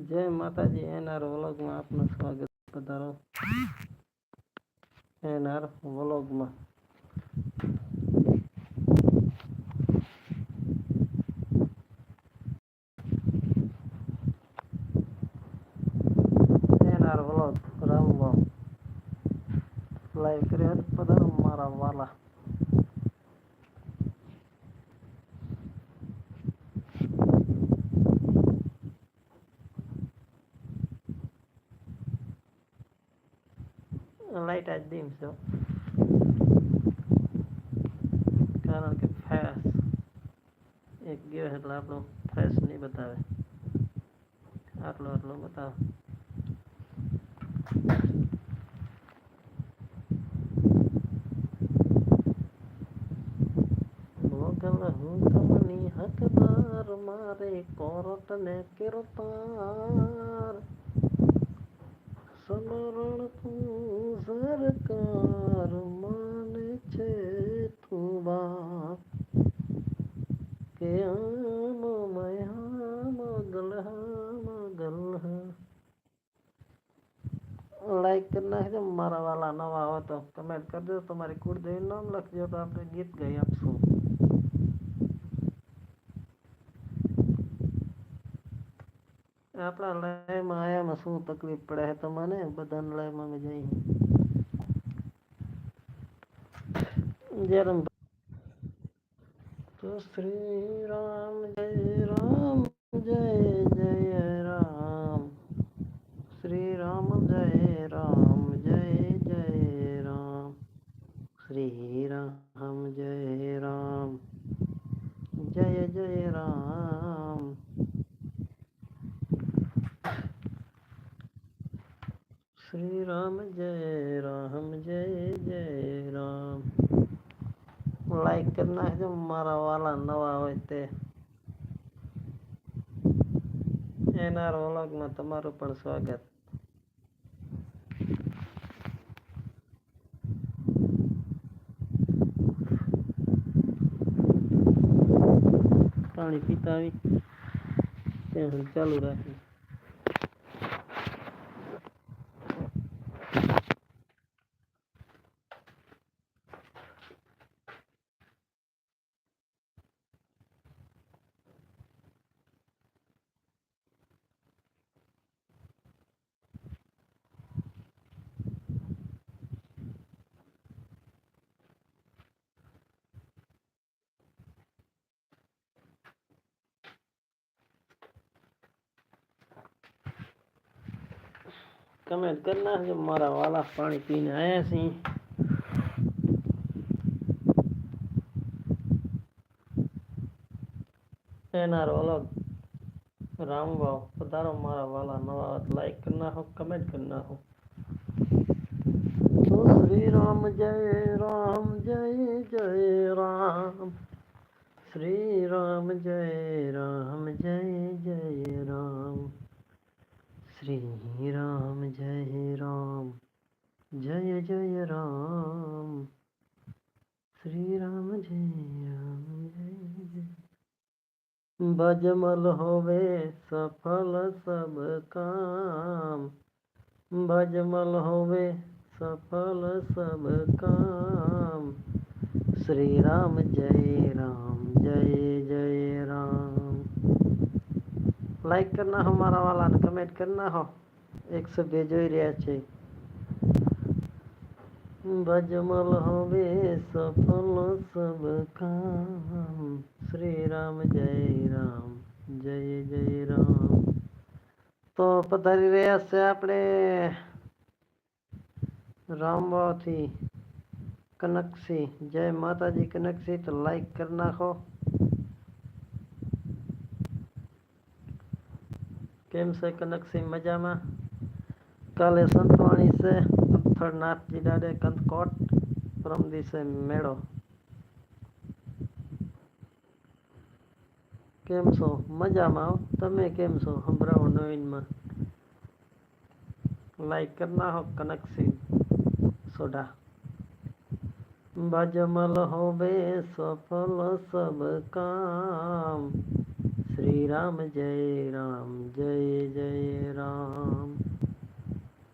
જય માતાજી એનઆર વ્લોગમાં આપનું સ્વાગત પધારો એનઆર વ્લોગમાં લાઈટ આજ ડીમ છે હો. કારણ કે ફેસ એક ગયો એટલે આપણો ફેસ નહીં બતાવે આટલો આટલો બતાવે મોગલ હું તમની હકદાર મારે કોરટ ને કિરતાર કમેન્ટ કરજો તમારી કુળદેવી નામ લખજો તો આપણે ગીત ગાઈ આપશું આપણા લયમાં આયામાં શું તકલીફ પડે છે તમને બધાને લયમાં અમે જઈ જરમ તો શ્રી રામ જય તમારું પણ સ્વાગત. પાણી પીતા આવી. ત્યાં ચાલુ રાખી કમેન્ટ કરી નાખજો, મારા વાલા પાણી પીને આયા છીએ. એનાર વ્લોગ રામવાવ પધારો મારા વાલા નવા લાઈક કરી નાખો કમેન્ટ કરી નાખો. શ્રી રામ જય રામ, જય જય રામ. શ્રી રામ જય રામ, જય જય श्री राम, जय राम, जय जय राम। श्री राम, जय राम, जय। जय भजमल होवे सफल सब काम। भजमल होवे सफल सब काम। श्री राम, जय राम, जय जय राम। લાઈક કરી નાખો મારા વાલાને કમેન્ટ કરી નાખો એકસો બે જોઈ રહ્યા છે ભજમલ હવે સફલ સબ કામ શ્રી રામ જય રામ જય જય રામ તો પધારી રહ્યા છે આપણે રામવાથી કનકસી જય માતાજી કનકસી તો લાઈક કરી નાખો કેમ છે કનકસિંહ મજામાં કાલે સંતવાણી છે અથડનાથજી દાડે કંદકોટ પરમ દિવસે મેળો કેમ છો મજામાં હો તમે કેમ છો સંભળાવો નવીનમાં લાઈક કરી નાખો કનકસિંહ સોડા ભજમલ હોવે સફલ સબ કામ શ્રી રામ જય રામ, જય જય રામ.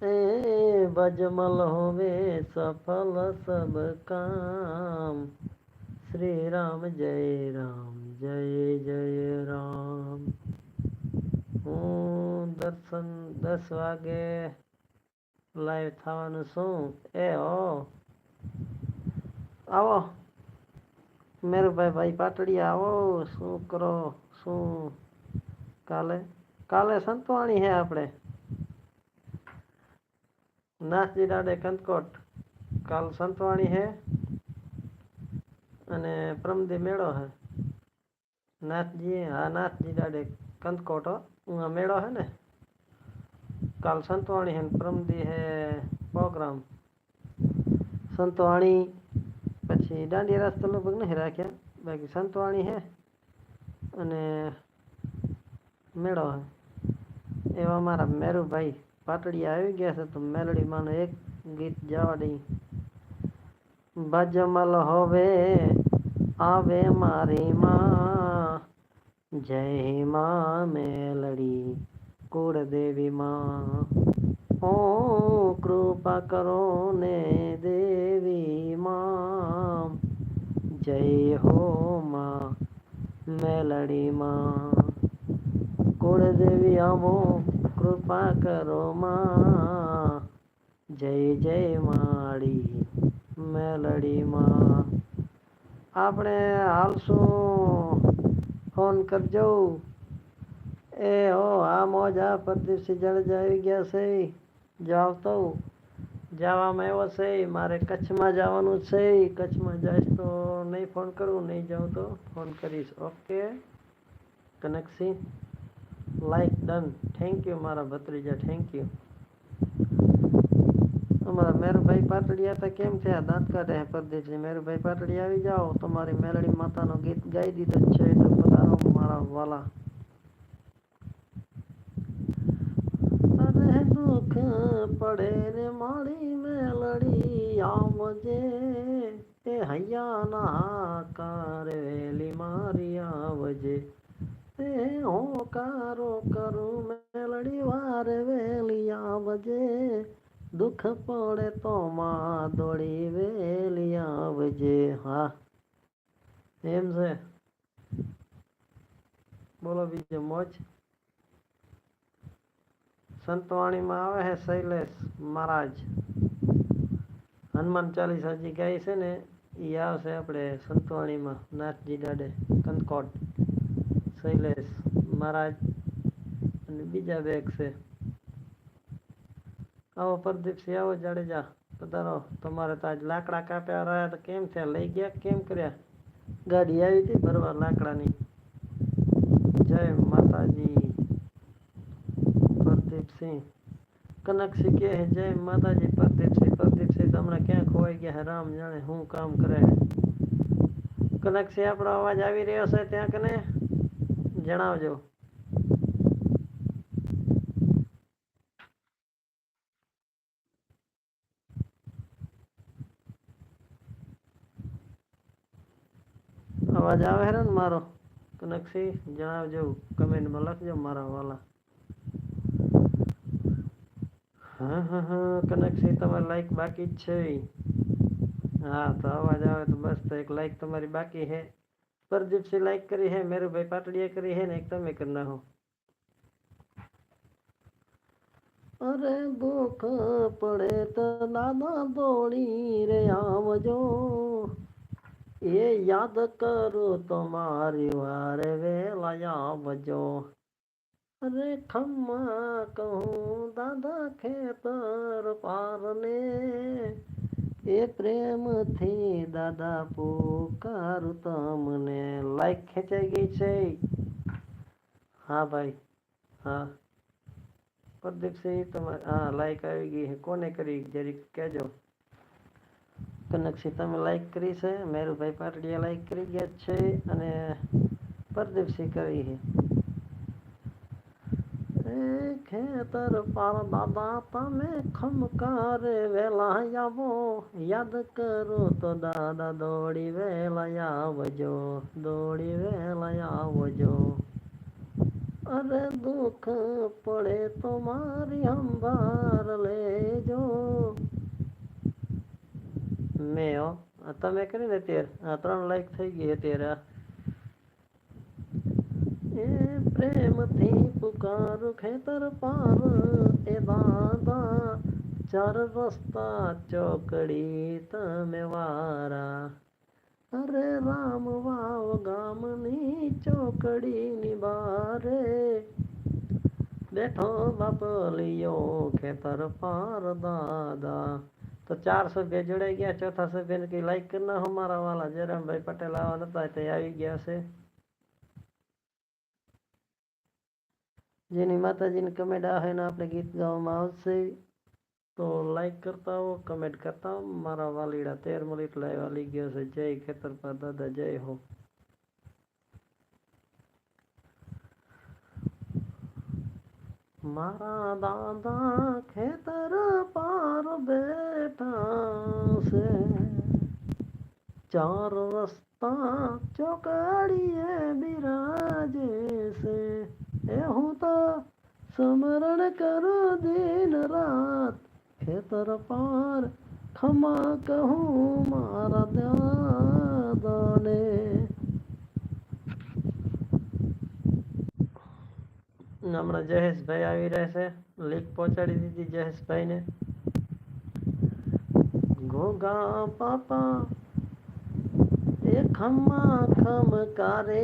એ બજમલ હોવે સફલ સબ કામ. શ્રી રામ જય રામ, જય જય રામ. હું દર્શન દસ વાગે લાઈવ થવાનું શું એ હો. આવો. મેરુભાઈ ભાઈ પાટડી આવો. શું કરો? શું કાલે કાલે સંતવાણી હે આપણે. નાથજી દાડે કંદકોટ. કાલ સંતવાણી હે અને પ્રમદી મેળો હે. નાથજી હા નાથજી દાડે કંદકોટ મેળો હે ને. કાલ સંતવાણી હે પ્રમદી હે પ્રોગ્રામ સંતવાણી પછી દાંડિયા રાસ તો લગભગ નહીં રાખ્યા. બાકી સંતવાણી હે. અને મેળો એવા મારા મેરુભાઈ પાટડી આવી ગયા છે તો મેલડીમાંનું એક ગીત જવા દઈ ભજમલ હવે, આવે મારી માં, જય માં મેલડી, કુળદેવી માં. ઓ કૃપા કરો ને દેવી માં, જય હો માં મેલડી માં કુળદેવી અમો, કૃપા કરો માં. જય જય માળી મેલડી માં આપણે હાલશું. ફોન કરજો. એ હો, આ મોજા પ્રદીપસિંહ જાડેજા આવી ગયા છે. જાવ તો. જવામાં આવ્યો છે મારે કચ્છમાં જવાનું છે કચ્છમાં જઈશ તો નહીં ફોન કરું, નહીં જાઉં તો ફોન કરીશ. Okay Kanaksinh like done thank you મારા ભત્રીજા થેન્ક યુ અમારા મેરુભાઈ પાટડિયા તો કેમ છે? દાંત કાઢે પરદેશી. મેરુભાઈ પાટડી આવી જાઓ. તમારી મેલડી માતાનું ગીત ગાઈ દીધો છે, તો પધારો મારા વાલા અરે દુઃખ પડે ને મારી મેલડી આવજે. એ હૈયા ના કાર વેલી મારી આવજે. તે હોકારો કરું મેલડી વાર વેલી આવજે. દુઃખ પડે તો માં દોડી વેલી આવજે. હા. એમ છે. બોલો બીજે મોજ. સંતવાણીમાં આવે છે શૈલેષ મહારાજ. હનુમાન ચાલીસા હજી ગાય છે ને એ આવશે આપણે સંતવાણીમાં, નાથજી દાડે કંકોટ શૈલેષ મહારાજ અને બીજા બે એક છે. આવો પ્રદીપસિંહ, આવો જાડેજા. પધારો. તમારે તો આજ લાકડા કાપ્યા રહ્યા તો કેમ થયા? લઈ ગયા કેમ કર્યા? ગાડી આવી હતી ભરવા લાકડાની. પ્રદીપસિંહ કનકસિંહ કે હે જય માતાજી પ્રદીપસિંહ પ્રદીપસિંહ તો હમણાં ક્યાં ખોવાઈ ગયા હે રામ જાણે શું કામ કરે હે કનકસિંહ આપણો અવાજ આવી રહ્યો છે ત્યાં કને જણાવજો અવાજ આવે છે ને મારો કનકસિંહ જણાવજો કમેન્ટમાં લખજો મારા વાલા હા હા હા કનકસિંહ તમારી લાઈક બાકી જ છે હા તો અવાજ આવે તો બસ તો એક લાઈક તમારી બાકી હે પ્રદીપસિંહ લાઈક કરી હે મેરુભાઈ પાટડિયા કરી હે ને એક તમે કરી નાખો અરે દુઃખ પડે તો દાદા દોડી રે આવજો એ યાદ કરું તમારી વારે વેલા આવજો અરે ખમ્મા કહું, દાદા ખેતર પારને. એ પ્રેમથી દાદા પોકાર તમને. લાઈક ખેંચાઈ ગઈ છે. હા ભાઈ, હા. પ્રદીપસિંહ તમારે, હા લાઈક આવી ગઈ છે. કોને કરી? જરીક કહેજો. કનકસિંહ, તમે લાઈક કરી છે? મેરુભાઈ પાટડિયા લાઈક કરી ગયા છે. અને પ્રદીપસિંહ કરી છે. એ ખેતર પાર દાદા તમે ખમકાર વેલા આવો યાદ કરો તો દાદા દોડી વેલા આવજો દોડી વેલા આવજો અરે દુઃખ પડે તો મારી સંભાર લેજો મેં હો આ તમે કરી ને અત્યારે આ ત્રણ લાઈક થઈ ગઈ અત્યારે આ એ પ્રેમથી પુકારું ખેતર પાર એ દાદા ચાર રસ્તા ચોકડી તમે વારા અરે રામ વાવ ગામની ચોકડીની બારે બેઠો બાપલિયો ખેતર પાર દાદા તો ચાર સભ્ય જોડાઈ ગયા ચોથા સભ્યને કઈ લાઈક ના અમારા મારા વાલા જયરામભાઈ પટેલ આવા નતા તે આવી ગયા છે જેની માતાજીની કમેન્ટ આવે ને આપણે ગીત ગાવામાં આવશે તો લાઈક કરતા હો કમેન્ટ કરતા હો મારા વાલીડા તેર મિનિટ લાઈવ વાલી ગયો છે જય ખેતરપા દાદા જય હો મારા દાદા ખેતર પાર બેઠા છે ચાર રસ્તા ચોકડીએ બિરાજે છે એ હું તો સ્મરણ કરું દિન રાત ખેતર પાર ખમા કહું મારા દાદાને હમણાં જયેશભાઈ આવી રહેશે લીક પહોંચાડી દીધી જયેશભાઈને ઘોઘા પાપા એ ખમા ખમકારે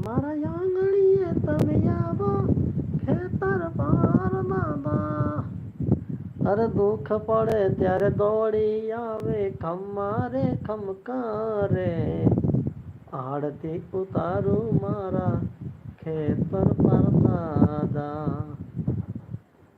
મારા આંગણીએ તમે ખેતર પાર અરે દુઃખ પડે ત્યારે દોડી આવે ખમારે ખમકારે આડતી ઉતારું મારા ખેતર પર દાદા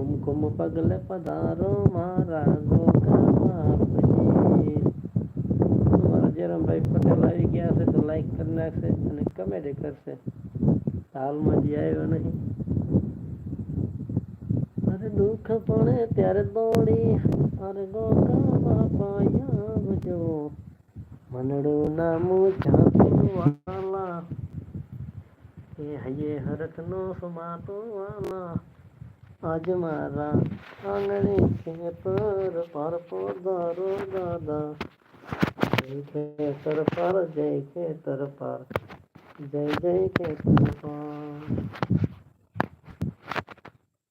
કુમકુમ પગલે પધારો મારા ગોગા બાપજી મારા જયરામભાઈ પટેલ આવી ગયા છે તો લાઈક કરી નાખશે અને કમેન્ટ કરશે હાલમાં જે આવ્યો નહીં અરે દુઃખ પડે ત્યારે દોડી અરે ગોગા બાપા આવજો મનડું નામું જાતું વાલા એ હૈયે હરખ નો સમાતો વાલા આજ મારા આંગણે ખેતર પર પોદારો દાદા જય ખેતર પર જય ખેતર પર જય જય ખેતર પર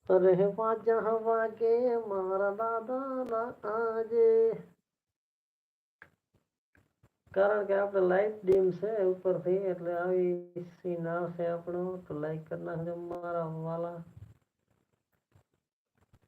અરે વાજા વાગે મારા દાદાના આજે કારણ કે આપણે લાઈટ ડીમ છે ઉપરથી એટલે આવી સીન આવશે આપણો તો લાઈક કરી નાખજો મારા વાલા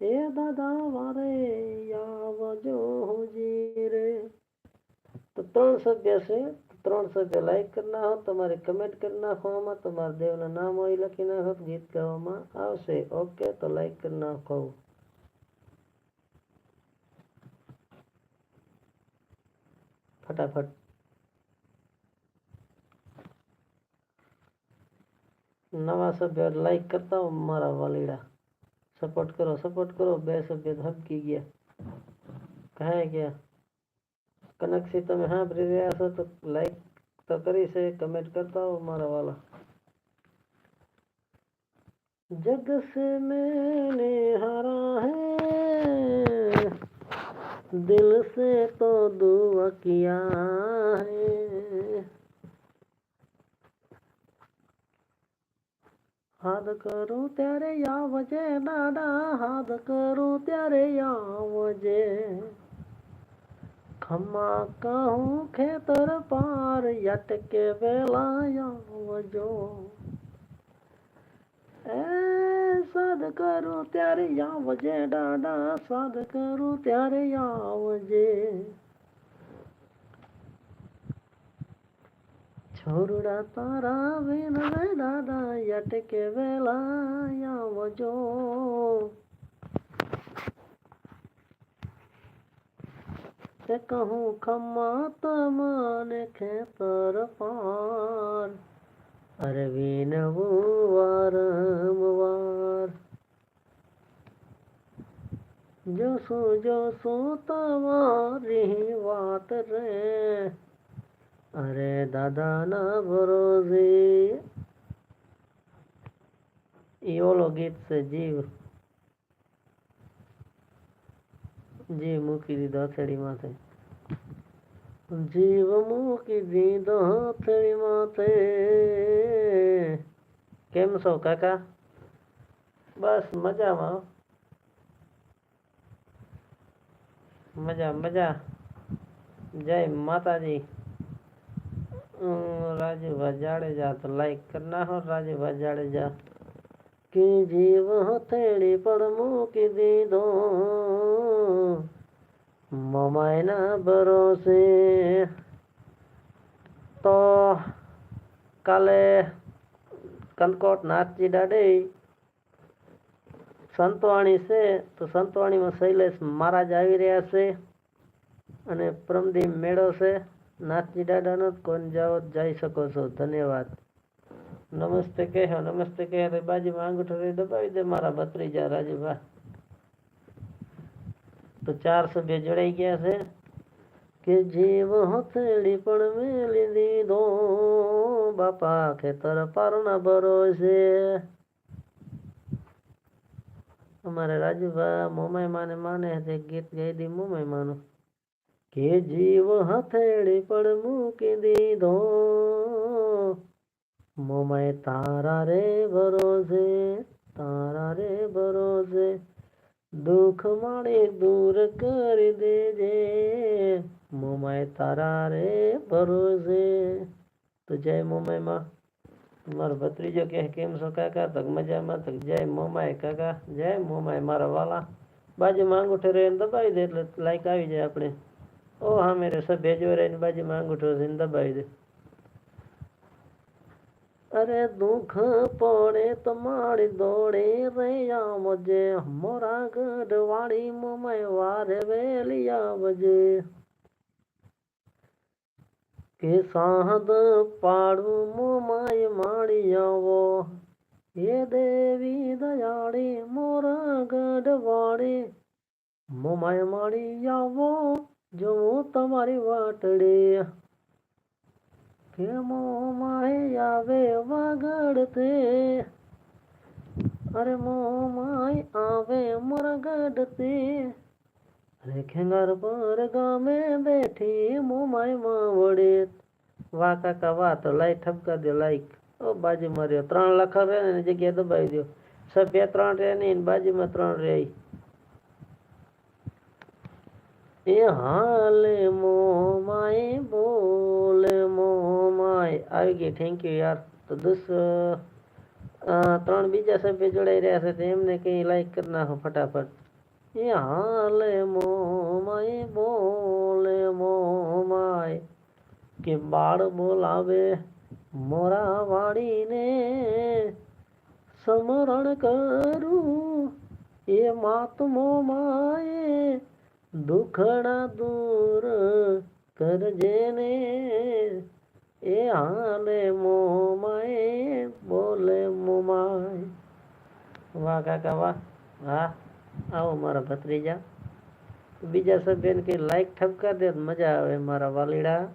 એ દાદા વારે આવજો હોજી રે તો ત્રણ સભ્ય છે ત્રણ સભ્ય લાઈક કરી નાખો તમારે કમેન્ટ કરી નાખો આમાં તમારા દેવના નામ હોય લખી નાખો તો ગીત ગાવામાં આવશે ઓકે તો લાઈક કરી નાખો ફટાફટ નવા સભ્ય લાઈક કરતા હો મારા વાલીડા સપોર્ટ કરો સપોર્ટ કરો બે સભ્ય તો હબકી ગયા કહે ગયા કનકસી તમે સાંભળી રહ્યા છો તો લાઈક તો કરી છે કમેન્ટ કરતા હો મારા વાલા जग से मैंने हारा है दिल से तो दुआ किया है હાથ કરું ત્યારે આવજે દાદા હાથ કરું ત્યારે આવજે. ખમા કહું, ખેતર પાર યટકે વેલા આવજો. એ સાદ કરું ત્યારે આવજે દાદા સાદ કરું ત્યારે આવજે. યટકે વેલા આવજો તે કહું, ખમ્મા તમને ખેતર પાર. અરે વિનવું વારંવાર જોશું જોશું તમારી વાત રે. અરે દાદાના ભરોસે ઈ ઓલો ગીત છે જીવ જીવ મૂકી દીધો હથેળી માથે જીવ મૂકી દીધો હથેળી માથે કેમ છો કાકા બસ મજામાં હો. મજા મજા જય માતાજી અમ, રાજુભાઈ જાડેજા તો લાઈક કરી નાખો રાજુભાઈ જાડેજા કે જીવ હથેળી પણ મૂકી દીધો. મમાયના ભરોસે. તો કાલે કનકોટ નાથજી દાડે સંતવાણી છે, તો સંતવાણીમાં શૈલેષ મહારાજ આવી રહ્યા છે અને પ્રમદીપ મેળો છે. નાથજી દાદાનો જ જાઓ જઈ શકો છો? ધન્યવાદ. નમસ્તે કહેજો નમસ્તે કહે રે બાજીમાં આંગૂઠો રે દબાવી દે મારા ભત્રીજા રાજીભા. તો ચાર સભ્ય જોડાઈ ગયા છે. કે જીવ હથેળી પણ મેલી દીધો, બાપા ખેતર પારના ભરોસે અમારે રાજુભા મોમાઈ માને માને ગીત ગાઈ દી મોમાઈ માનું. કે જીવ હથેળી પણ મૂકી દીધો મોમાય તારા રે ભરોસે તારા રે ભરોસે દુઃખ મારી દૂર કરી દેજે મોમાય તારા રે ભરોસે તો જય મોમાય માં મારો ભત્રીજો કે કેમ છો કાકા તક મજામાં તક જય મોમાય કાકા જય મોમાય મારા વાલા બાજુમાં અંગૂઠે રહીને દબાવી દે એટલે લાઈક આવી જાય આપણે ઓ, હા મેરે સભ્ય જો રહીને બાજુમાં અંગૂઠો રહીને દબાવી દે. અરે દુઃખ પડે તમારી દોડે રે આવજે મોરા ગઢવાળી મોમાય વારે વેલી આવજે. કે સાહદ પાડું મોમાય માળી આવો હે દેવી દયાળી મોરા ગઢવાળી મોમાય માળી આવો. જો તમારી વાટડે કે મોમાય આવે વગડતે અરે મોમાય આવે મરગડતે અરે ખેંગાર પર ગામે બેઠી મોમાય માં વડે વાહ કાકા વાહ તો લાઈક ઠપકા દો લાઈક ઓ બાજુમાં રહ્યો ત્રણ લખર રહે ને એની જગ્યાએ દબાવી દો સભ્ય ત્રણ રહે નહીં ને બાજુમાં ત્રણ રહે એ હાલે મોમાય બોલે મોમાય આવી ગઈ થેન્ક યુ યાર તો દસ અ, ત્રણ બીજા સભ્ય જોડાઈ રહ્યા છે તો એમને કઈ લાઈક કરી નાખો ફટાફટ એ હાલે મોમાય બોલે મોમાય કે બાળ બોલાવે મોરા વાળીને સમરણ કરું એ માતમો માએ દુખડા દૂર કરજે ને એ હાલે મોમાય બોલે મોમાય વાહ કાકા વાહ હા આવો મારા ભત્રીજા. બીજા સભ્યને કંઈ લાઈક ઠપકા દે મજા આવે મારા વાલીડા.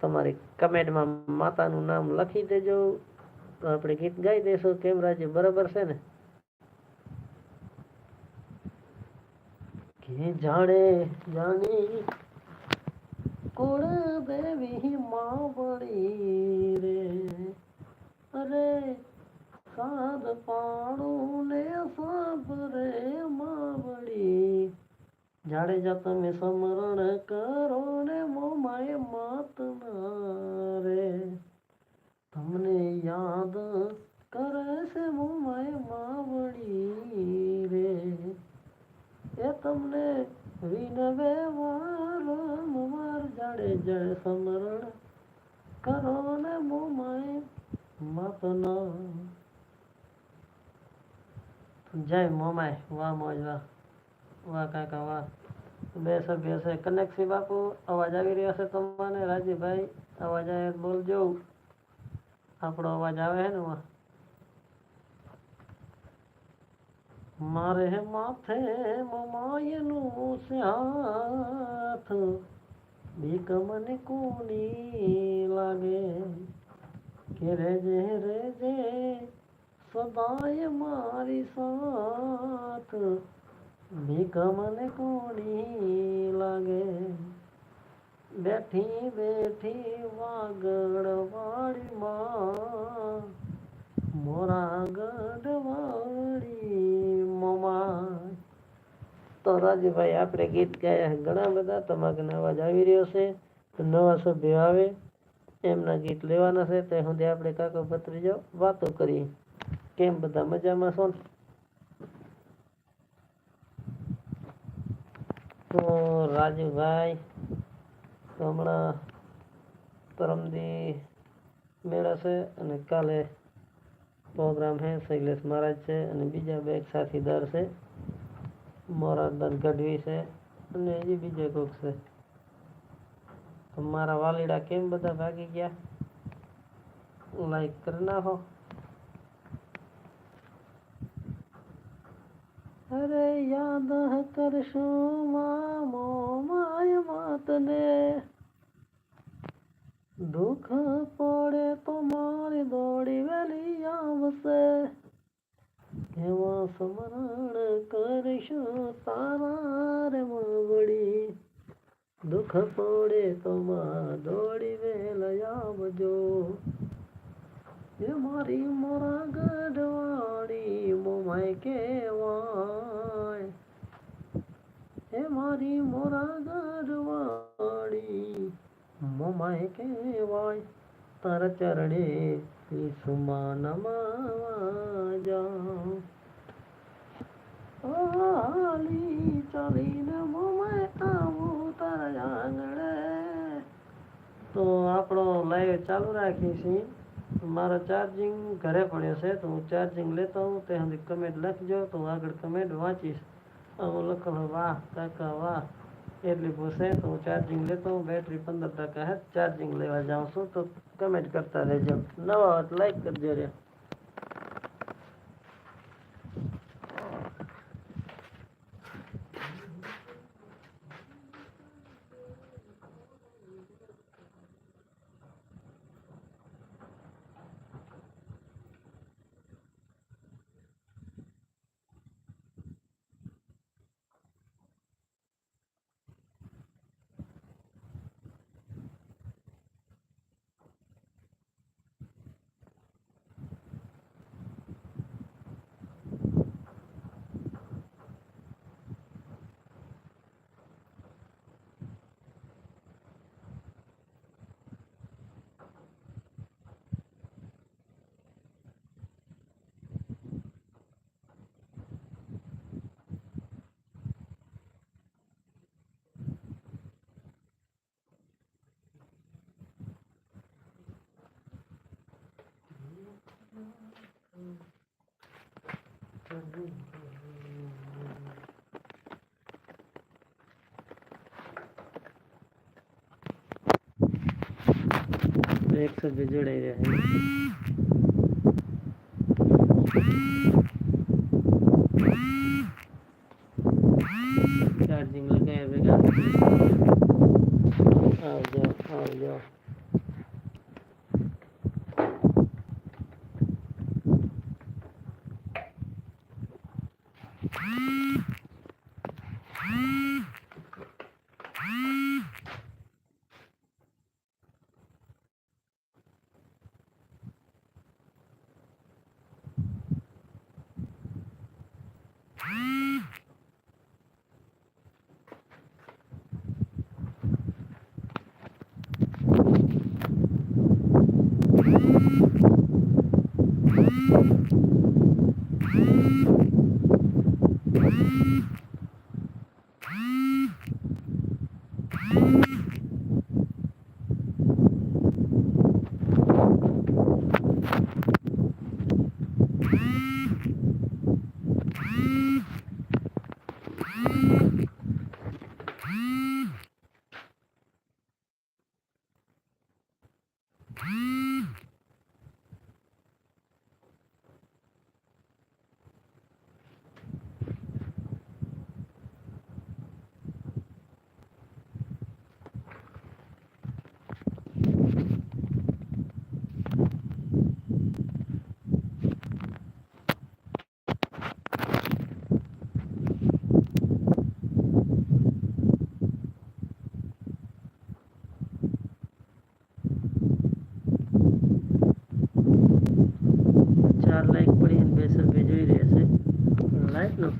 તમારી કમેન્ટમાં માતાનું નામ લખી દેજો. આપણે ગીત ગાઈ દેશો. કેમ રાજે? બરાબર છે ને? કે જાણે, જાણી કુળ દેવી માવળી રે? અરે સાદ પાણું ને સાબરે માવડી. જાડે જા તમે સમરણ કરો ને મોમાએ માત રે તમને યાદ કરે છે મોમાએ માવડી રે. તમને વિનવે જાડે જય સમરણ કરો ને મોમાએ માતના. જય મોમાય વાહ મોજ, વાહ. વાહ કાકા, વાહ. બેસે બેસે. છે કનેક્સી બાપુ, અવાજ આવી રહ્યો છે તમને? રાજીભાઈ અવાજ આવે બોલજો. આપણો અવાજ આવે છે ને વાહ? मारे माथे ममायनु से हाथ। बिकमन कोनी लागे, के रे जे रे जे सदाए मारी साथ। बिकमन कोनी लागे, बैठी बैठी वाग રાજુભાઈ આપણે ગીત ગાયા ઘણા બધા તમાકને અવાજ આવી રહ્યો છે. તો નવા સભ્યો આવે, એમના ગીત લેવાના છે. તે સુધી આપણે કાકો ભત્રીજો વાતો કરીએ. કેમ બધા મજામાં છો? તો રાજુભાઈ, હમણાં પરમદી મેળા છે અને કાલે પ્રોગ્રામ છે શૈલેષ મહારાજ છે અને બીજા બે સાથીદાર છે. મોરારદાન ગઢવી છે અને હજી બીજો કોક છે તો મારા વાલીડા કેમ બધા ભાગી ગયા લાઈક કરી નાખો અરે યાદ કરશું મામો માય માતને દુઃખ પડે તો મારી દોડી વેલી આવશે એવા સ્મરણ કરીશું તારા રે વળી દુઃખ પડે તો માં દોડી વેલ આવજો. એ મારી મોરા ગઢવાડી મોમાય કેવાય એ મારી મોરા ગઢવાડી મોમાય કેવાય તારા ચરણે સુમાન જાઉં આલી ચાલીને મોમાય આવું તારા આંગણે તો આપણો લાઈવ ચાલુ રાખીશી મારો ચાર્જિંગ ઘરે પડ્યો છે, તો હું ચાર્જિંગ લેતો હું તે સુધી કમેન્ટ લખજો, તો આગળ કમેન્ટ વાંચીશ. હું લખેલો વાહ, કાકા, વાહ. એટલી પૂછે તો હું ચાર્જિંગ લેતો હું બેટરી પંદર ટકા હે ચાર્જિંગ લેવા જાઉં છું, તો કમેન્ટ કરતા રહેજો. નવા લાઈક કરજો રે. एक सौ जुड़े લાઈટનો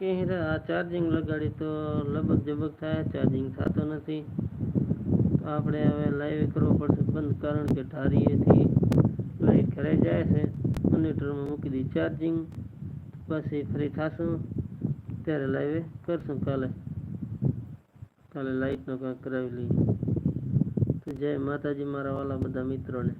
લાઈવ આ ચાર્જિંગ લગાડી તો લબક જબક થાય ચાર્જિંગ થતો નથી. તો આપણે હવે લાઈવ કરવો પડશે બંધ, કારણ કે ઢારીએથી લાઈટ ઘરે જાય છે. મોનિટરમાં મૂકી દી ચાર્જિંગ પછી ફ્રી થાશું. ત્યારે લાઈવે કરશું કાલે. કાલે લાઈટનો કાંઈક કરાવી લઈએ. તો જય માતાજી, મારા વાલા બધા મિત્રોને.